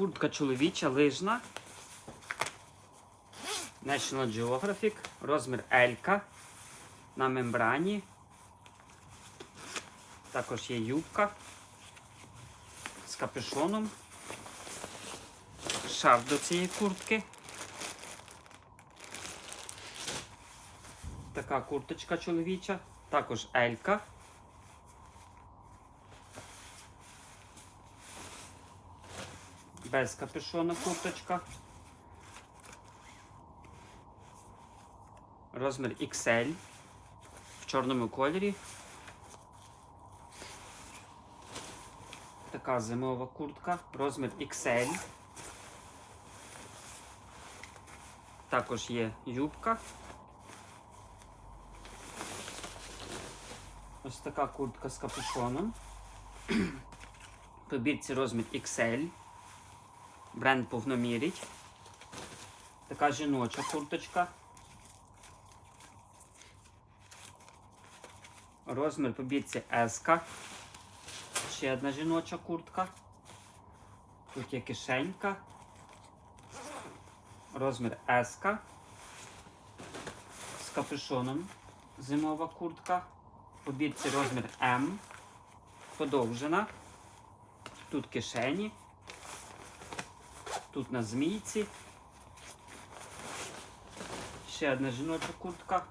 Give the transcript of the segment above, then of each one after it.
куртка чоловіча лижна. National Geographic, розмір L на мембрані. Також є юбка з капюшоном. Шарф до цієї куртки. Така курточка чоловіча, також L. Без капюшона курточка. Розмір XL в чорному кольорі. Така зимова куртка, розмір XL. Також є юбка. Ось така куртка з капюшоном. По бірці розмір XL. Бренд повномірить. Така жіноча курточка. Розмір по бірці S. Ще одна жіноча куртка. Тут є кишенька. Розмір S. З капюшоном. Зимова куртка. По бірці розмір М. Подовжена. Тут кишені. Тут на змійці. Ще одна жіноча куртка.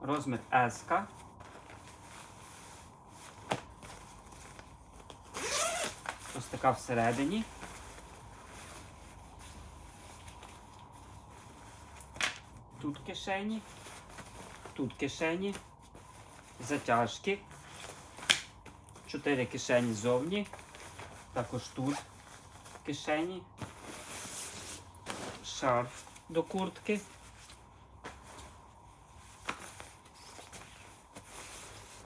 Розмір S. Ось така всередині. Тут кишені. Тут кишені. Затяжки. Чотири кишені ззовні. Також тут кишені. Шарф до куртки.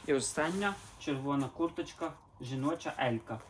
І остання червона курточка жіноча Елька.